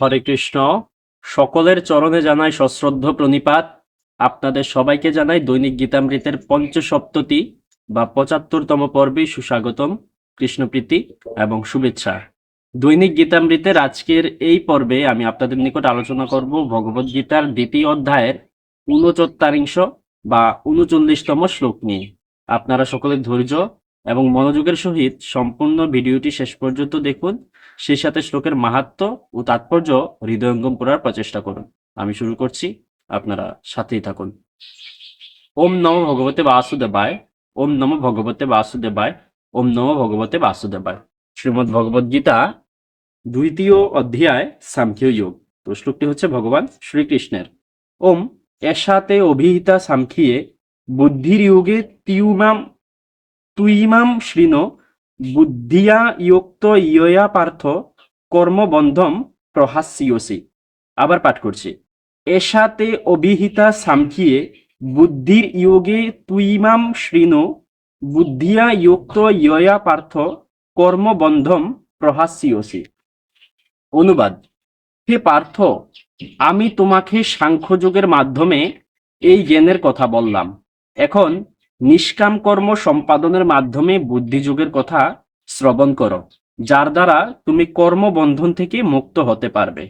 হরে কৃষ্ণ। সকলের চরণে জানাই সশ্রদ্ধ প্রণিপাত। আপনাদের সবাইকে জানাই দৈনিক গীতামৃতের পঞ্চসপ্ততি বা পঁচাত্তরতম পর্বে সুস্বাগতম, কৃষ্ণপ্রীতি এবং শুভেচ্ছা। দৈনিক গীতামৃতের আজকের এই পর্বে আমি আপনাদের নিকট আলোচনা করব ভগবদ গীতার দ্বিতীয় অধ্যায়ের ঊনচত্বারিংশ বা উনচল্লিশতম শ্লোক নিয়ে। আপনারা সকলের ধৈর্য এবং মনোযোগের সহিত সম্পূর্ণ ভিডিওটি শেষ পর্যন্ত দেখুন। সেই সাথে শ্লোকের মাহাত্ম ও তাৎপর্য হৃদয়ঙ্গম করার প্রচেষ্টা করুন। আমি শুরু করছি। আপনারা সাথেই থাকুন। ওম নম ভগবতে বাসুদেবায়, ওম নম ভগবতে বাসুদেবায়, ওম নম ভগবতে বাসুদেবায়। শ্রীমদ্ ভগবদ গীতা, দ্বিতীয় অধ্যায়, সাংখ্য যোগ। তো শ্লোকটি হচ্ছে ভগবান শ্রীকৃষ্ণের। ওম এসাতে অভিহিতা সাংখ্যিয়ে, বুদ্ধির যোগে তিউমাম তুইমাম শৃণ বুদ্ধিয়া ইয়োক্ত ইয়য়া পার্থ কর্মবন্ধম প্রহাস্যসি আবার পাঠ করছি। এসাতে অভিহিতা সামখিয়ে বুদ্ধির ইয়োগে তুইমাম শৃণ বুদ্ধিয়া ইয়োক্ত ইয়য়া পার্থ কর্মবন্ধম প্রহাস্যসি অনুবাদ। হে পার্থ, আমি তোমাকে সাংখ্যযোগের মাধ্যমে এই জ্ঞানের কথা বললাম। এখন নিষ্কাম কর্ম সম্পাদনের মাধ্যমে বুদ্ধিযোগের কথা শ্রবণ করো, যার দ্বারা তুমি কর্মবন্ধন থেকে মুক্ত হতে পারবে।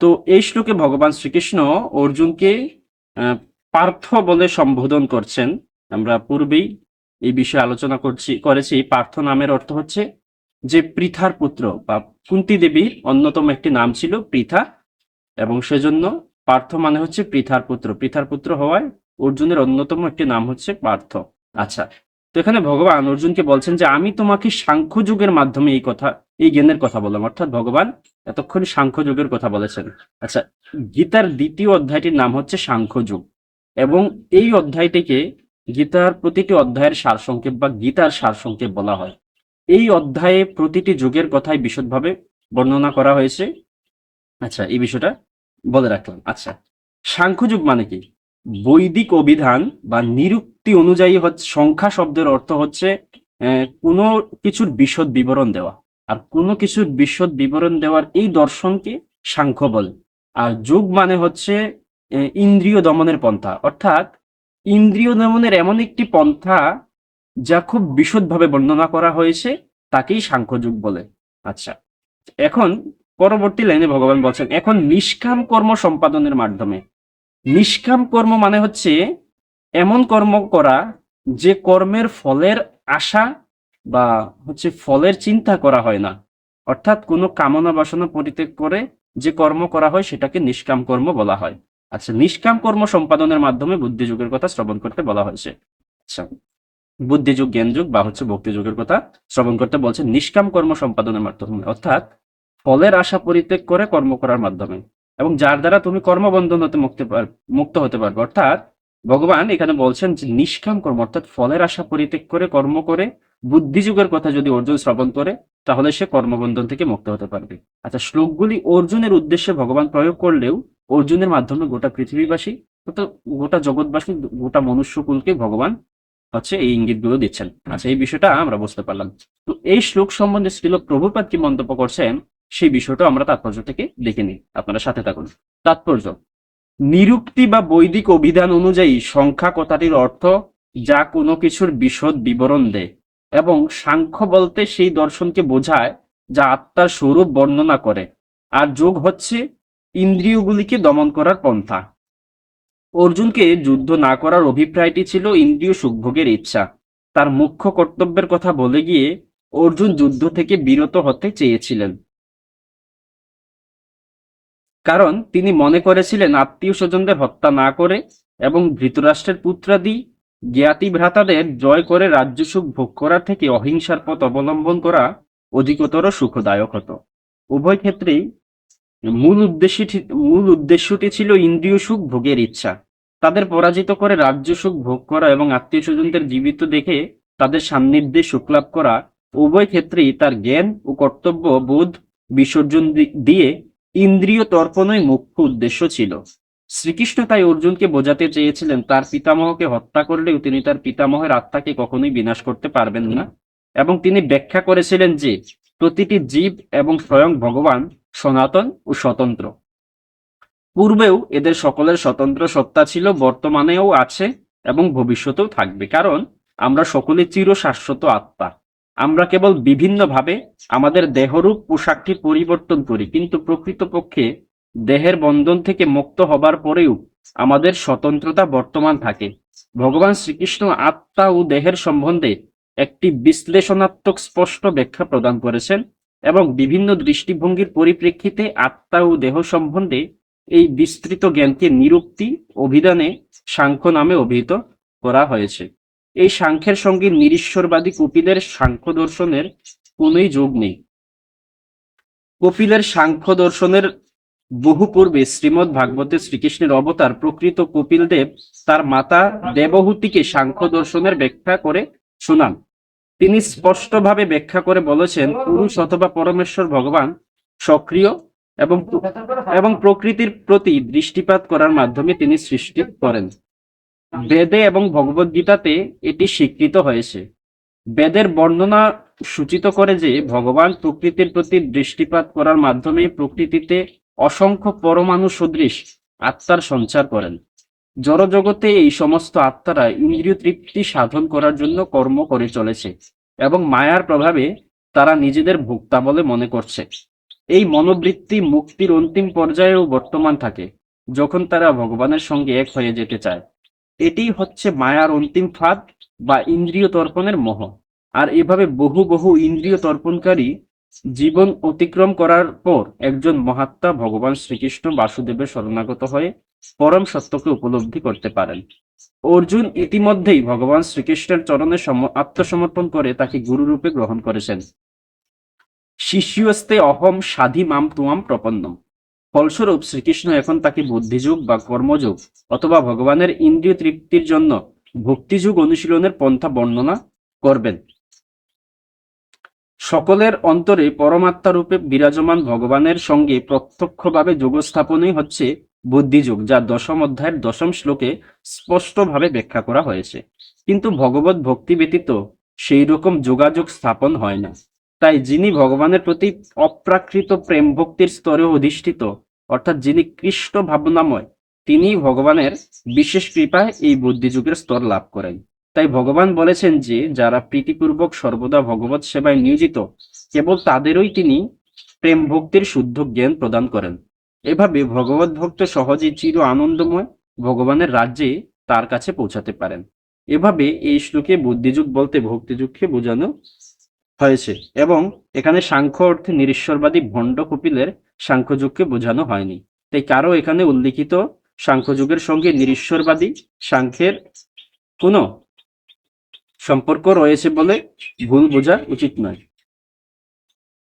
তো এই শ্লোকে ভগবান শ্রীকৃষ্ণ অর্জুনকে পার্থ বলে সম্বোধন করছেন। আমরা পূর্বেই এই বিষয়ে আলোচনা করছি, করেছি। পার্থ নামের অর্থ হচ্ছে যে পৃথার পুত্র বা কুন্তি দেবীর অন্যতম একটি নাম ছিল পৃথা, এবং সেজন্য পার্থ মানে হচ্ছে পৃথার পুত্র। পৃথার পুত্র হওয়ায় অর্জুনের অন্যতম একটি নাম হচ্ছে পার্থ। আচ্ছা তো এখানে ভগবান অর্জুনকে বলছেন যে, আমি তোমাকে সাংখ্য যুগের মাধ্যমে এই কথা, এই জ্ঞানের কথা বললাম। অর্থাৎ ভগবান এতক্ষণ সাংখ্য যুগের কথা বলেছেন। আচ্ছা গীতার দ্বিতীয় অধ্যায়টির নাম হচ্ছে সাংখ্য যুগ। এবং এই অধ্যায়টিকে গীতার প্রতিটি অধ্যায়ের সারসংক্ষেপ বা গীতার সারসংক্ষেপ বলা হয়। এই অধ্যায়ে প্রতিটি যুগের কথাই বিশদভাবে বর্ণনা করা হয়েছে। আচ্ছা এই বিষয়টা বলে রাখলাম। আচ্ছা সাংখ্য যুগ মানে কি? বৈদিক অভিধান বা নিরুক্তি অনুযায়ী হচ্ছে, সংখ্যা শব্দের অর্থ হচ্ছে কোনো কিছুর বিশদ বিবরণ দেওয়া। আর কোনো কিছুর বিশদ বিবরণ দেওয়ার এই দর্শনকে সাংখ্য বলে। আর যোগ মানে হচ্ছে ইন্দ্রিয় দমনের পন্থা। অর্থাৎ ইন্দ্রিয় দমনের এমন একটি পন্থা যা খুব বিশদভাবে বর্ণনা করা হয়েছে, তাকেই সাংখ্য যুগ বলে। আচ্ছা এখন পরবর্তী লাইনে ভগবান বলছেন, এখন নিষ্কাম কর্ম সম্পাদনের মাধ্যমে নিষ্কাম কর্ম মানে হচ্ছে এমন কর্ম করা যে কর্মের ফলের আশা বা হচ্ছে ফলের চিন্তা করা হয় না। অর্থাৎ কোনো কামনা বাসনা পরিত্যাগ করে যে কর্ম করা হয় সেটাকে নিষ্কাম কর্ম বলা হয়। আচ্ছা নিষ্কাম কর্ম সম্পাদনের মাধ্যমে বুদ্ধিযুগের কথা শ্রবণ করতে বলা হয়েছে। আচ্ছা বুদ্ধিযুগ, জ্ঞানযুগ বা হচ্ছে ভক্তিযুগের কথা শ্রবণ করতে বলছে নিষ্কাম কর্ম সম্পাদনের মাধ্যমে। অর্থাৎ ফলের আশা পরিত্যাগ করে কর্ম করার মাধ্যমে। এবং যার দ্বারা তুমি কর্মবন্ধন হতে মুক্তি মুক্ত হতে পারবে। অর্থাৎ ভগবান এখানে বলছেন যে নিষ্কাম কর্ম অর্থাৎ ফলের আশা পরিত্যাগ করে কর্ম করে বুদ্ধিযুগের কথা যদি অর্জুন শ্রবণ করে, তাহলে সে কর্মবন্ধন থেকে মুক্ত হতে পারবে। আচ্ছা শ্লোকগুলি অর্জুনের উদ্দেশ্যে ভগবান প্রয়োগ করলেও অর্জুনের মাধ্যমে গোটা পৃথিবীবাসী গোটা জগৎবাসী, গোটা মনুষ্যকুলকে ভগবান হচ্ছে এই ইঙ্গিতগুলো দিচ্ছেন। আচ্ছা এই বিষয়টা আমরা বুঝতে পারলাম। তো এই শ্লোক সম্বন্ধে শ্রীল প্রভুপাত কি মন্তব্য করছেন? সেই বিষয়টা আমরা তাৎপর্য থেকে দেখে নিই। আপনারা সাথে থাকুন। তাৎপর্য, নিরুক্তি বা বৈদিক অভিধান অনুযায়ী সংখ্যা কথাটির অর্থ যা কোনো কিছুর বিশদ বিবরণ দেয় এবং সাংখ্য বলতে সেই দর্শনকে বোঝায় যা আত্মার স্বরূপ বর্ণনা করে। আর যোগ হচ্ছে ইন্দ্রিয়গুলিকে দমন করার পন্থা। অর্জুনকে যুদ্ধ না করার অভিপ্রায়টি ছিল ইন্দ্রিয় সুখভোগের ইচ্ছা। তার মুখ্য কর্তব্যের কথা বলে গিয়ে অর্জুন যুদ্ধ থেকে বিরত হতে চেয়েছিলেন। কারণ তিনি মনে করেছিলেন আত্মীয় স্বজনদের হত্যা না করে এবং ধৃতরাষ্ট্রের পুত্রাদি জ্ঞাতি ভ্রাতাদের জয় করে রাজ্য সুখ ভোগ করার থেকে অহিংসার পথ অবলম্বন করা অধিকতর সুখদায়ক হতো। উভয় ক্ষেত্রেই মূল উদ্দেশ্যটি মূল উদ্দেশ্যটি ছিল ইন্দ্রিয় সুখ ভোগের ইচ্ছা। তাদের পরাজিত করে রাজ্য সুখ ভোগ করা এবং আত্মীয় স্বজনদের জীবিত দেখে তাদের সান্নিধ্যে সুখ লাভ করা উভয় ক্ষেত্রেই তার জ্ঞান ও কর্তব্য বোধ বিসর্জন দিয়ে ইন্দ্রিয় তর্পণই মুখ্য উদ্দেশ্য ছিল। শ্রীকৃষ্ণ তাই অর্জুনকে বোঝাতে চেয়েছিলেন, তার পিতামহকে হত্যা করলেও তিনি তার পিতামহের আত্মাকে কখনোই বিনাশ করতে পারবেন না। এবং তিনি ব্যাখ্যা করেছিলেন যে, প্রতিটি জীব এবং স্বয়ং ভগবান সনাতন ও স্বতন্ত্র। পূর্বেও এদের সকলের স্বতন্ত্র সত্তা ছিল, বর্তমানেও আছে এবং ভবিষ্যতেও থাকবে। কারণ আমরা সকলে চির শাশ্বত আত্মা। আমরা কেবল বিভিন্নভাবে আমাদের দেহরূপ পোশাকটি পরিবর্তন করি, কিন্তু প্রকৃতপক্ষে দেহের বন্ধন থেকে মুক্ত হবার পরেও আমাদের স্বতন্ত্রতা বর্তমান থাকে। ভগবান শ্রীকৃষ্ণ আত্মা ও দেহের সম্বন্ধে একটি বিশ্লেষণাত্মক স্পষ্ট ব্যাখ্যা প্রদান করেছেন এবং বিভিন্ন দৃষ্টিভঙ্গির পরিপ্রেক্ষিতে আত্মা ও দেহ সম্বন্ধে এই বিস্তৃত জ্ঞানকে নিরুক্তি অভিধানে সাংখ্য নামে অভিহিত করা হয়েছে। এই সাংখ্যের সঙ্গে নিরীশ্বরবাদী কপিলের সাংখ্য দর্শনের কোনোই যোগ নেই। কপিলের সাংখ্য দর্শনের বহু পূর্বে শ্রীমৎ ভাগবতে শ্রীকৃষ্ণের অবতার প্রকৃত কপিল দেব তার মাতা দেবহূতিকে সাংখ্য দর্শনের ব্যাখ্যা করে শোনান। তিনি স্পষ্টভাবে ব্যাখ্যা করে বলেছেন, পুরুষ অথবা পরমেশ্বর ভগবান সক্রিয় এবং এবং প্রকৃতির প্রতি দৃষ্টিপাত করার মাধ্যমে তিনি সৃষ্টি করেন। বেদে এবং ভগবদ গীতাতে এটি স্বীকৃত হয়েছে। বেদের বর্ণনা সূচিত করে যে ভগবান প্রকৃতির প্রতি দৃষ্টিপাত করার মাধ্যমে প্রকৃতিতে অসংখ্য পরমাণু সদৃশ আত্মার সঞ্চার করেন। জড়জগতে এই সমস্ত আত্মারা ইন্দ্রিয় তৃপ্তি সাধন করার জন্য কর্ম করে চলেছে এবং মায়ার প্রভাবে তারা নিজেদের ভোক্তা বলে মনে করছে। এই মনোবৃত্তি মুক্তির অন্তিম পর্যায়েও বর্তমান থাকে, যখন তারা ভগবানের সঙ্গে এক হয়ে যেতে চায়। এটি হচ্ছে মায়ার অন্তিম ফাঁদ বা ইন্দ্রিয় তর্পণের মোহ। আর এভাবে বহু বহু ইন্দ্রিয় তর্পণকারী জীবন অতিক্রম করার পর একজন মহাত্মা ভগবান শ্রীকৃষ্ণ বাসুদেবের শরণাগত হয়ে পরম সত্যকে উপলব্ধি করতে পারেন। অর্জুন ইতিমধ্যেই ভগবান শ্রীকৃষ্ণের চরণে সম- আত্মসমর্পণ করে তাকে গুরুরূপে গ্রহণ করেছেন। শিষ্যস্তে অহম সাধি মাম তুয়াম প্রপন্নম। ফলস্বরূপ শ্রীকৃষ্ণ এখন তাকে বুদ্ধিযুগ বা কর্মযুগ অথবা ভগবানের ইন্দ্রিয় তৃপ্তির জন্য ভক্তিযুগ অনুশীলনের পন্থা বর্ণনা করবেন। সকলের অন্তরে পরমাত্মা রূপে বিরাজমান ভগবানের সঙ্গে প্রত্যক্ষভাবে যোগস্থাপনই হচ্ছে বুদ্ধিযুগ, যা দশম অধ্যায়ের দশম শ্লোকে স্পষ্টভাবে ব্যাখ্যা করা হয়েছে। কিন্তু ভগবত ভক্তি ব্যতীত সেই রকম যোগাযোগ স্থাপন হয় না। তাই যিনি ভগবানের প্রতি অপ্রাকৃত প্রেম ভক্তির স্তরে অধিষ্ঠিত, অর্থাৎ যিনি কৃষ্ণ ভাবনাময় তিনি ভগবানের বিশেষ কৃপায় এই বুদ্ধিযুগের স্তর লাভ করেন। তাই ভগবান বলেছেন যে, যারা প্রীতিপূর্বক সর্বদা ভগবত সেবায় নিয়োজিত, কেবল তাদেরই তিনি প্রেম ভক্তির শুদ্ধ জ্ঞান প্রদান করেন। এভাবে ভগবত ভক্ত সহজে চির আনন্দময় ভগবানের রাজ্যে তার কাছে পৌঁছাতে পারেন। এভাবে এই শ্লোকে বুদ্ধিযুগ বলতে ভক্তিযুগকে বোঝানো হয়েছে এবং এখানে সাংখ্য অর্থে নিরীশ্বরবাদী ভণ্ড কপিলের সাংখ্যযুগকে বোঝানো হয়নি। তাই কারও এখানে উল্লিখিত সাংখ্যযুগের সঙ্গে নিরীশ্বরবাদী সাংখ্যের কোনো সম্পর্ক রয়েছে বলে ভুল বোঝা উচিত নয়।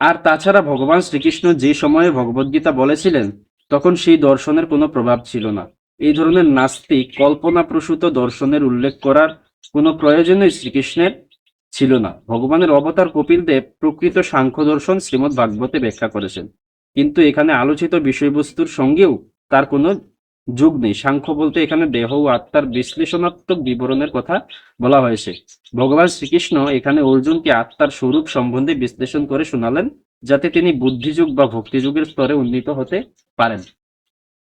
আর তাছাড়া ভগবান শ্রীকৃষ্ণ যে সময়ে ভগবদ্গীতা বলেছিলেন, তখন সেই দর্শনের কোনো প্রভাব ছিল না। এই ধরনের নাস্তিক কল্পনাপ্রসূত দর্শনের উল্লেখ করার কোনো প্রয়োজনই শ্রীকৃষ্ণের ছিল না। ভগবানের অবতার কপিল দেব প্রকৃত সাংখ্য দর্শন শ্রীমৎ ভাগবতে ব্যাখ্যা করেছেন। কিন্তু এখানে আলোচিত বিষয়বস্তুর সঙ্গেও তার কোনো যুগ নেই। সাংখ্য বলতে এখানে দেহ ও আত্মার বিশ্লেষণাত্মক বিবরণের কথা বলা হয়েছে। ভগবান শ্রীকৃষ্ণ এখানে অর্জুনকে আত্মার স্বরূপ সম্বন্ধে বিশ্লেষণ করে শোনালেন, যাতে তিনি বুদ্ধিযুগ বা ভক্তিযুগের স্তরে উন্নীত হতে পারেন।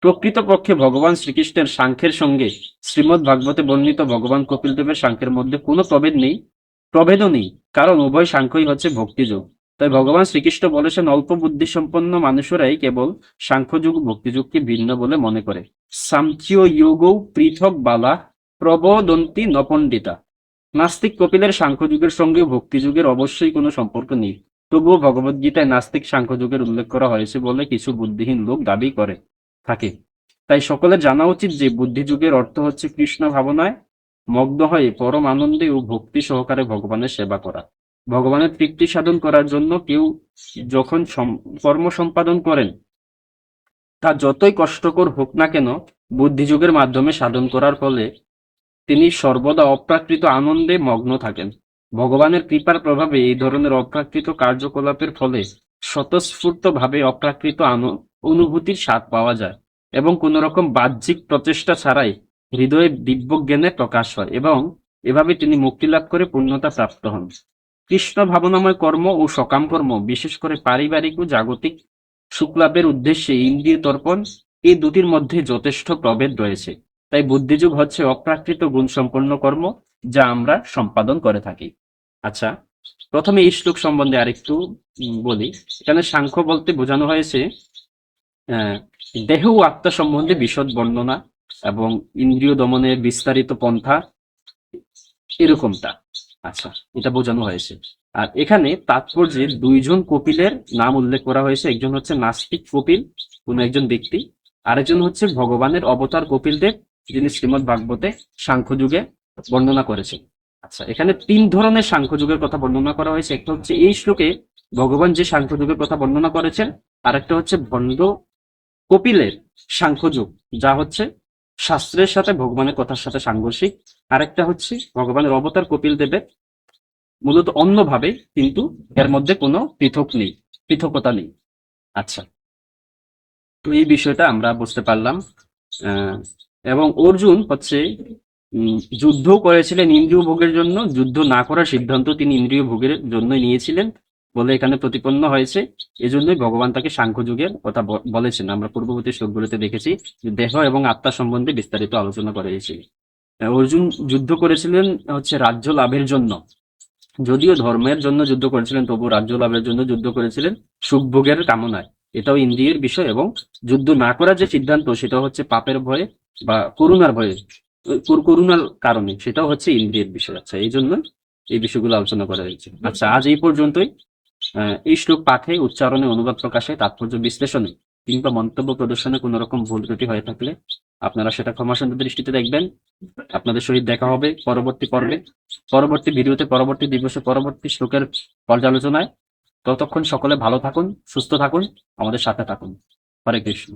প্রকৃতপক্ষে ভগবান শ্রীকৃষ্ণের সাংখ্যের সঙ্গে শ্রীমদ্ ভাগবতে বর্ণিত ভগবান কপিল দেবের সাংখ্যের মধ্যে কোনো প্রভেদ নেই। প্রভেদও নেই, কারণ উভয় সাংখ্যই হচ্ছে ভক্তিযুগ। তাই ভগবান শ্রীকৃষ্ণ বলেছেন, অল্প বুদ্ধি সম্পন্ন মানুষেরাই কেবল সাংখ্যযুগ ভক্তিযুগকে ভিন্ন বলে মনে করে। সামচিও যোগৌ পৃথক বালা প্রবোদন্তি নপণ্ডিতা। নাস্তিক কপিলের সাংখ্যযুগের সঙ্গে ভক্তিযুগের অবশ্যই কোনো সম্পর্ক নেই। তবুও ভগবদ্গীতায় নাস্তিক সাংখ্যযুগের উল্লেখ করা হয়েছে বলে কিছু বুদ্ধিহীন লোক দাবি করে, থাকে। তাই সকলে জানা উচিত যে বুদ্ধিযুগের অর্থ হচ্ছে কৃষ্ণ ভাবনায় মগ্ন হয়ে পরম আনন্দে ও ভক্তি সহকারে ভগবানের সেবা করা। ভগবানের তৃপ্তি সাধন করার জন্য কেউ যখন কর্ম সম্পাদন করেন, তা যতই কষ্টকর হোক না কেন, বুদ্ধিযুগের মাধ্যমে সাধন করার ফলে তিনি সর্বদা অপ্রাকৃত আনন্দে মগ্ন থাকেন। ভগবানের কৃপার প্রভাবে এই ধরনের অপ্রাকৃত কার্যকলাপের ফলে স্বতঃস্ফূর্তভাবে অপ্রাকৃত অনুভূতির স্বাদ পাওয়া যায় এবং কোন রকম বাহ্যিক প্রচেষ্টা ছাড়াই হৃদয়ে দিব্য জ্ঞানের প্রকাশ হয় এবং এভাবে তিনি মুক্তি লাভ করে পূর্ণতা প্রাপ্ত হন। কৃষ্ণ ভাবনাময় কর্ম ও সকাম কর্ম, বিশেষ করে পারিবারিক ও জাগতিক সুখলাভের উদ্দেশ্যে ইন্দ্রিয় তর্পণ, এই দুটির মধ্যে যথেষ্ট প্রভেদ রয়েছে। তাই বুদ্ধিযুগ হচ্ছে অপ্রাকৃত গুণসম্পন্ন কর্ম, যা আমরা সম্পাদন করে থাকি। আচ্ছা প্রথমে এই শ্লোক সম্বন্ধে আরেকটু বলি। এখানে সাংখ্য বলতে বোঝানো হয়েছে দেহ ও আত্মা সম্বন্ধে বিশদ বর্ণনা। এবং ইন্দ্রিয় দমনের বিস্তারিত পন্থা এরকমটা। আচ্ছা এটা বোঝানো হয়েছে। আর এখানে তাৎপর্যে দুইজন কপিলের নাম উল্লেখ করা হয়েছে। একজন হচ্ছে নাস্তিক কপিল, কোন একজন ব্যক্তি। আরেকজন হচ্ছে ভগবানের অবতার কপিলদেব, যিনি শ্রীমদ ভাগবতে সাংখ্য যুগে বর্ণনা করেছেন। আচ্ছা এখানে তিন ধরনের সাংখ্য যুগের কথা বর্ণনা করা হয়েছে। একটা হচ্ছে এই শ্লোকে ভগবান যে সাংখ্য যুগের কথা বর্ণনা করেছেন আর একটা হচ্ছে ভণ্ড কপিলের সাংখ্য যুগ যা হচ্ছে শাস্ত্রের সাথে, ভগবানের কথার সাথে সাংঘর্ষিক। আরেকটা হচ্ছে ভগবানের অবতার কপিল দেবের মূলত অন্যভাবে কিন্তু এর মধ্যে কোনো পৃথক নেই, পৃথকতা নেই। আচ্ছা তো এই বিষয়টা আমরা বুঝতে পারলাম। এবং অর্জুন হচ্ছে যুদ্ধ করেছিলেন ইন্দ্রিয় ভোগের জন্য, যুদ্ধ না করার সিদ্ধান্ত তিনি ইন্দ্রিয় ভোগের জন্য নিয়েছিলেন। বলে এখানে প্রতিপন্ন হয়েছে। এজন্যই ভগবান তাকে সাংখ্য যুগের কথা বলেছেন। আমরা পূর্ববর্তী শ্লোকগুলোতে দেখেছি দেহ এবং আত্মা সম্বন্ধে বিস্তারিত আলোচনা করা হয়েছিল আহ, অর্জুন যুদ্ধ করেছিলেন হচ্ছে রাজ্য লাভের জন্য। যদিও ধর্মের জন্য যুদ্ধ করেছিলেন তবু রাজ্য লাভের জন্য যুদ্ধ করেছিলেন সুখভোগের কামনায়। এটাও ইন্দ্রিয়ের বিষয় এবং যুদ্ধ না করার যে সিদ্ধান্ত সেটা হচ্ছে পাপের ভয়ে বা করুণার ভয়ে কর- করুণার কারণে। সেটাও হচ্ছে ইন্দ্রিয়ের বিষয়। আচ্ছা এই জন্য এই বিষয়গুলো আলোচনা করা হয়েছে। আচ্ছা আজ এই পর্যন্তই। এই শ্লোক পাঠে উচ্চারণে অনুবাদ প্রকাশে তাৎপর্য বিশ্লেষণে কিংবা মন্তব্য প্রদর্শনে কোনো রকম ভুল ত্রুটি হয়ে থাকলে আপনারা সেটা ক্ষমাসন্ত দৃষ্টিতে দেখবেন। আপনাদের সহিত দেখা হবে পরবর্তী পর্বে। পরবর্তী ভিডিওতে, পরবর্তী দিবসে, পরবর্তী শ্লোকের পর্যালোচনায়। ততক্ষণ সকলে ভালো থাকুন, সুস্থ থাকুন, আমাদের সাথে থাকুন। হরে কৃষ্ণ।